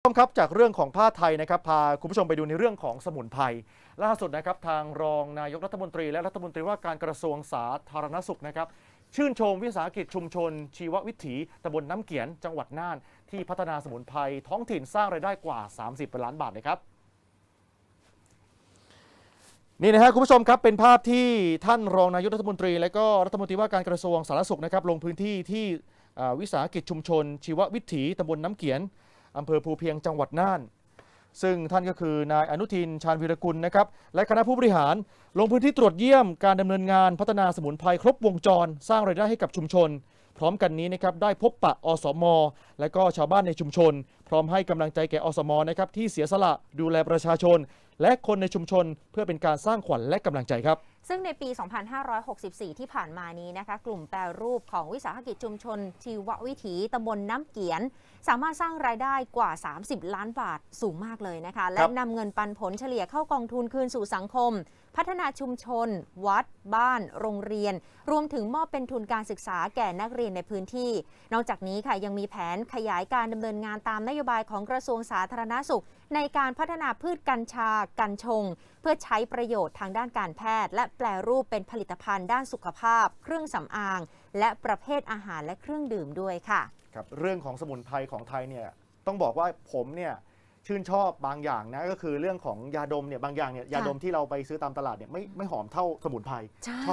ผู้ชมครับจากเรื่องของผ้าไทยนะครับพาคุณผู้ชมไปดูในเรื่องของสมุนไพรล่าสุดนะครับทางรองนายกรัฐมนตรี และรัฐมนตรีว่าการกระทรวงสาธารณสุขนะครับชื่นชมวิสาหกิจชุมชน ชีววิถีตำบลน้ำเกียน จังหวัดน่าน ที่พัฒนาสมุนไพรท้องถิ่นสร้างรายได้กว่า 30ล้านบาทเลยครับนี่นะฮะคุณผู้ชมครับเป็นภาพที่ท่านรองนายกรัฐมนตรี และก็รัฐมนตรีว่าการกระทรวงสาธารณสุขนะครับลงพื้นที่ที่วิสาหกิจชุมชน ชีววิถีตำบลน้ำเกียน อำเภอภูเพียงจังหวัดน่าน ซึ่งท่านก็คือนายอนุทินชาญวีรกุลนะครับและคณะผู้บริหารลงพื้นที่ตรวจเยี่ยมการดำเนินงานพัฒนาสมุนไพรครบวงจร สร้างรายได้ให้กับชุมชน พร้อมกันนี้นะครับได้พบปะอสม และก็ชาวบ้านในชุมชน พร้อมให้กำลังใจแก่อสมนะครับที่เสียสละดูแลประชาชน และคนในชุมชน เพื่อเป็นการสร้างขวัญและกำลังใจครับ ซึ่งในปี 2564 ที่ผ่านมานี้นะคะ กลุ่มแปรรูปของวิสาหกิจชุมชน ชีววิถีตำบลน้ำเกียน สามารถสร้างรายได้กว่า 30 ล้านบาทสูงมากเลยนะคะ และนำเงินปันผลเฉลี่ยเข้ากองทุนคืนสู่สังคม พัฒนาชุมชน วัด บ้าน โรงเรียน รวมถึงมอบเป็นทุนการศึกษาแก่นักเรียนในพื้นที่ นอกจากนี้ค่ะยังมีแผนขยายการดำเนินงานตามนโยบายของกระทรวงสาธารณสุข ในการพัฒนาพืชกัญชา กัญชง เพื่อใช้ประโยชน์ทางด้านการแพทย์ และแปลรูปเป็นผลิตภัณฑ์ด้านสุขภาพ เครื่องสำอาง และประเภทอาหารและเครื่องดื่มด้วยค่ะครับเรื่องของสมุนไพรของไทยเนี่ยต้องบอกว่าผมเนี่ยชื่นชอบบางอย่างนะก็คือเรื่องของยาดมเนี่ยบางอย่างเนี่ยยาดมที่เราไปซื้อตามตลาดเนี่ยไม่ไม่หอมเท่าสมุนไพรใช่ชอบ